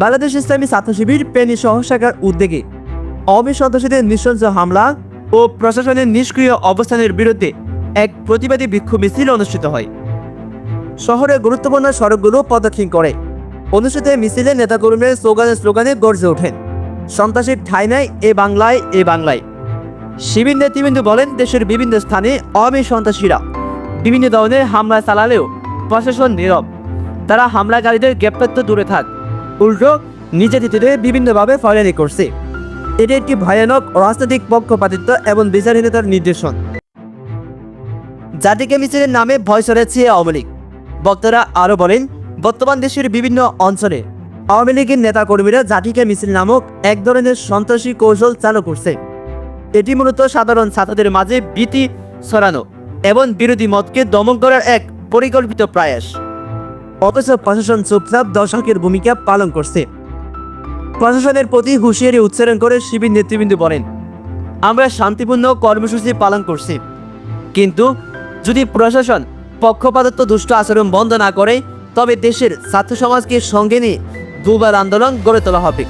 বাংলাদেশ ইসলামী ছাত্র শিবির পেনি সহশাখার উদ্যোগে অমি সন্ত্রাসীদের নৃশংস হামলা ও প্রশাসনের নিষ্ক্রিয় অবস্থানের বিরুদ্ধে এক প্রতিবাদী বিক্ষোভ মিছিল অনুষ্ঠিত হয়। শহরের গুরুত্বপূর্ণ সড়কগুলো প্রদক্ষিণ করে। অনুষ্ঠিত মিছিলে নেতাকর্মীরা স্লোগানে স্লোগানে গর্জে ওঠেন। সন্ত্রাসীর ঠাঁই নাই, এ বাংলায় এ বাংলায়। শিবির নেতৃবৃন্দ বলেন, দেশের বিভিন্ন স্থানে অমি সন্ত্রাসীরা বিভিন্ন ধরনের হামলা চালালেও প্রশাসন নীরব। তারা হামলাকারীদের গ্রেপ্তার তো দূরে থাক। উল্টো নির্যাতিতদের বিভিন্নভাবে ফয়রানি করছে। এটি একটি ভয়ানক রাজনৈতিক পক্ষপাতিত্ব এবং বিচারহীনতার নির্দেশন জাতিকে মিছিলের নামে ভয় সরেছে আওয়ামী লীগ। বক্তারা আরও বলেন, বর্তমান দেশের বিভিন্ন অঞ্চলে আওয়ামী লীগের নেতাকর্মীরা জাতিকে মিছিল নামক এক ধরনের সন্ত্রাসী কৌশল চালু করছে। এটি মূলত সাধারণ ছাত্রদের মাঝে ভীতি ছড়ানো এবং বিরোধী মতকে দমন করার এক পরিকল্পিত প্রয়াস। অথচ প্রশাসন চুপচাপ দর্শকের ভূমিকা পালন করছে। প্রশাসনের প্রতি হুঁশিয়ারি উচ্চারণ করে শিবির নেতৃবৃন্দ বলেন, আমরা শান্তিপূর্ণ কর্মসূচি পালন করছি। কিন্তু যদি প্রশাসন পক্ষপাতত্ব দুষ্ট আচরণ বন্ধ না করে, তবে দেশের ছাত্র সমাজকে সঙ্গে নিয়ে দুবার আন্দোলন গড়ে তোলা হবে।